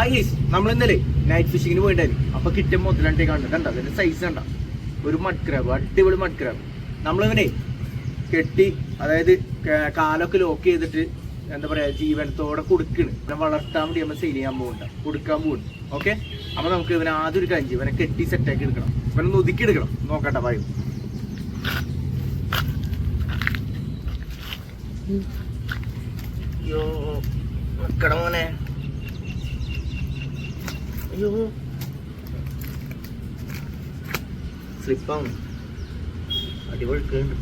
Hi guys നമ്മൾ ഇന്നലെ night ഫിഷിങ്ങിന് പോയിട്ടായിരുന്നു അപ്പൊ കിട്ടിയ മൊത്തം രണ്ടേ കണ്ടു? കണ്ട? അതിന്റെ സൈസ് കണ്ട? ഒരു മഡ് ക്രാബ് അടിപൊളി മഡ് ക്രാബ് നമ്മളിവനെ കെട്ടി അതായത് കാലൊക്കെ ലോക്ക് ചെയ്തിട്ട് എന്താ പറയാ ജീവനത്തോടെ കൊടുക്കണ്. ഇവനെ വളർത്താൻ വേണ്ടി നമ്മൾ സെയിൽ ചെയ്യാൻ പോകണ്ട കൊടുക്കാൻ പോകണ്ട ഓക്കെ അപ്പൊ നമുക്ക് ഇവനെ ആദ്യം ഒരു കഞ്ചി. ഇവനെ കെട്ടി സെറ്റാക്കി എടുക്കണം. ഇവനെ ഒതുക്കി എടുക്കണം. നോക്കട്ടെ പറയും. അയ്യോ മക്കട മോനെ. അയ്യോ സ്ലിപ്പാണ് അടിപൊളിക്കുണ്ട്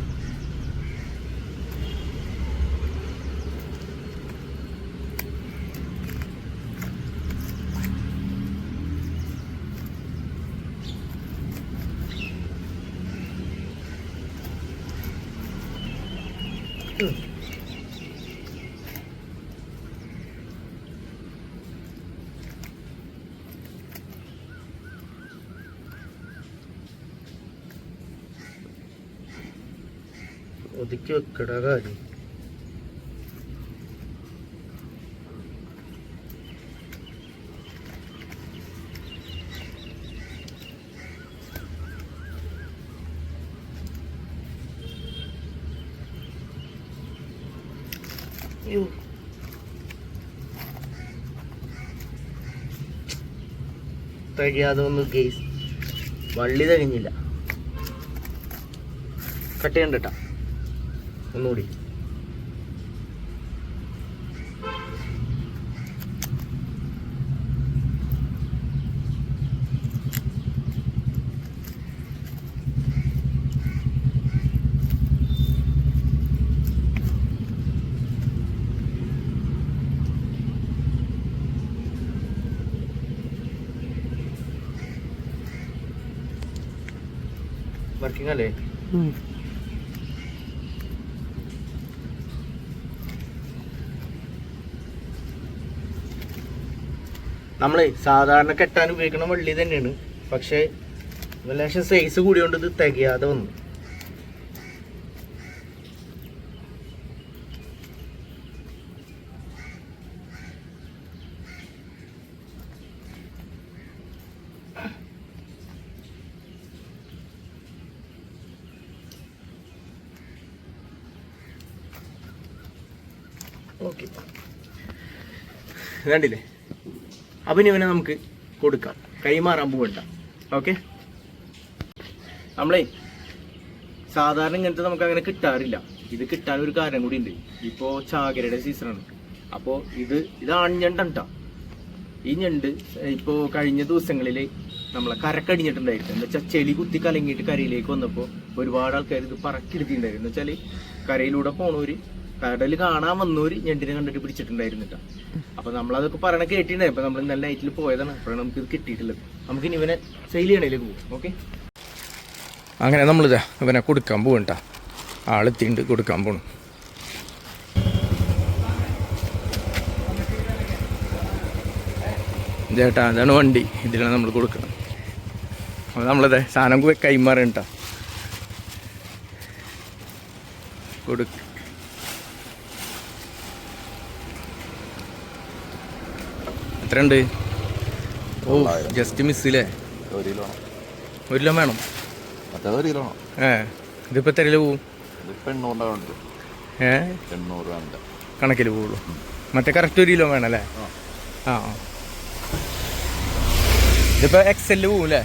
ഒതുക്കി വെക്കട കാര്യം. അയ്യോ തികയാതെ ഒന്ന് ഗെയ്സ്. വള്ളി തികഞ്ഞില്ല. കേട്ടോ ഒന്നുകൂടി വർക്കിംഗ് അല്ലേ നമ്മളെ സാധാരണ കെട്ടാൻ ഉപയോഗിക്കുന്ന വള്ളി തന്നെയാണ്. പക്ഷേ ലേശം സൈസ് കൂടിയോണ്ട് ഇത് തികയാതെ വന്നു. ഓക്കെ. കണ്ടില്ലേ? അപ്പം ഇവനെ നമുക്ക് കൊടുക്കാം. കൈമാറാൻ പോകണ്ട ഓക്കെ നമ്മളെ സാധാരണ ഇങ്ങനത്തെ നമുക്ക് അങ്ങനെ കിട്ടാറില്ല. ഇത് കിട്ടാൻ ഒരു കാരണം കൂടി ഉണ്ട്. ഇപ്പോൾ ചാകരയുടെ സീസണാണ് അപ്പോൾ ഇത് ഇത് ആൺഞണ്ടാണ് ട്ടോ ഈ ഞണ്ട് ഇപ്പോൾ കഴിഞ്ഞ ദിവസങ്ങളിൽ നമ്മളെ കരക്കടിഞ്ഞിട്ടുണ്ടായിരുന്നു. എന്ന് വെച്ചാൽ ചെളി കുത്തി കലങ്ങിയിട്ട് കരയിലേക്ക് വന്നപ്പോൾ ഒരുപാട് ആൾക്കാർ ഇത് പറക്കിയെടുത്തിട്ടുണ്ടായിരുന്നു. എന്ന് വെച്ചാൽ കരയിലൂടെ പോണവര് കടൽ കാണാൻ വന്നവര് ഞണ്ടിനെ കണ്ടിട്ട് പിടിച്ചിട്ടുണ്ടായിരുന്നില്ല ട്ടോ. അപ്പൊ നമ്മളതൊക്കെ പറയണ കേട്ടിട്ടുണ്ടായി അപ്പൊ നമ്മൾ നല്ല നൈറ്റിൽ പോയതാണ്. അപ്പോഴാണ് നമുക്ക് ഇത് കിട്ടിയിട്ടുള്ളത്. നമുക്ക് ഇനി ഇവനെ സെയിൽ ചെയ്യണേലേക്ക് പോകും ഓക്കെ അങ്ങനെ നമ്മളിതാ ഇവനെ കൊടുക്കാൻ പോകണ്ട ആളെത്തിണ്ട് കൊടുക്കാൻ പോണു. ചേട്ടാ അതാണ് വണ്ടി. ഇതിലാണ് നമ്മൾ കൊടുക്കണം അപ്പോൾ നമ്മളത് സാധനം കൈമാറണ്ട കൊടുക്ക എത്ര ഉണ്ട് ഓ ജസ്റ്റ് മിസ്സില്ലേ ഒരു കിലോ ഒരു കിലോ വേണം? മറ്റേത് ഒരു കിലോ വേണം. ഏ ഇതിപ്പോൾ എത്ര കിലോ പോവും? ഇതിപ്പോൾ ഏ? എണ്ണൂറ് കണക്കിൽ പോവുള്ളൂ. മറ്റേ കറക്റ്റ് ഒരു കിലോ വേണല്ലേ അല്ലേ? ആ. ആ ആ. ഇതിപ്പോൾ എക്സ് എല്ല് പോവും അല്ലേ?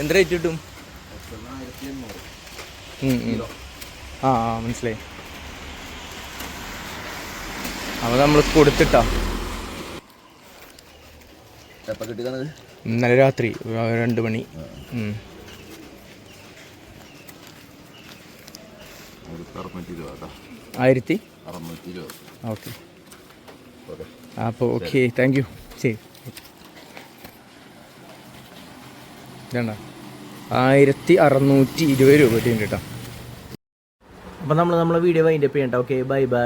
എന്ത് റേറ്റ് കിട്ടും. ആ ആ മനസ്സിലായി. അപ്പോൾ നമ്മൾ കൊടുത്തിട്ടാ? ഇന്നലെ രാത്രി രണ്ട് മണി. ആയിരത്തി? ഓക്കെ. അപ്പോൾ ഓക്കെ താങ്ക് യു. ശരി. ഇതണ്ട. ആയിരത്തി അറുന്നൂറ്റി ഇരുപത് രൂപ കിട്ടിയിട്ടുണ്ട് കേട്ടോ. അപ്പം നമ്മൾ നമ്മളെ വീഡിയോ വൈൻഡപ്പ് ചെയ്യണ്ട. Okay bye bye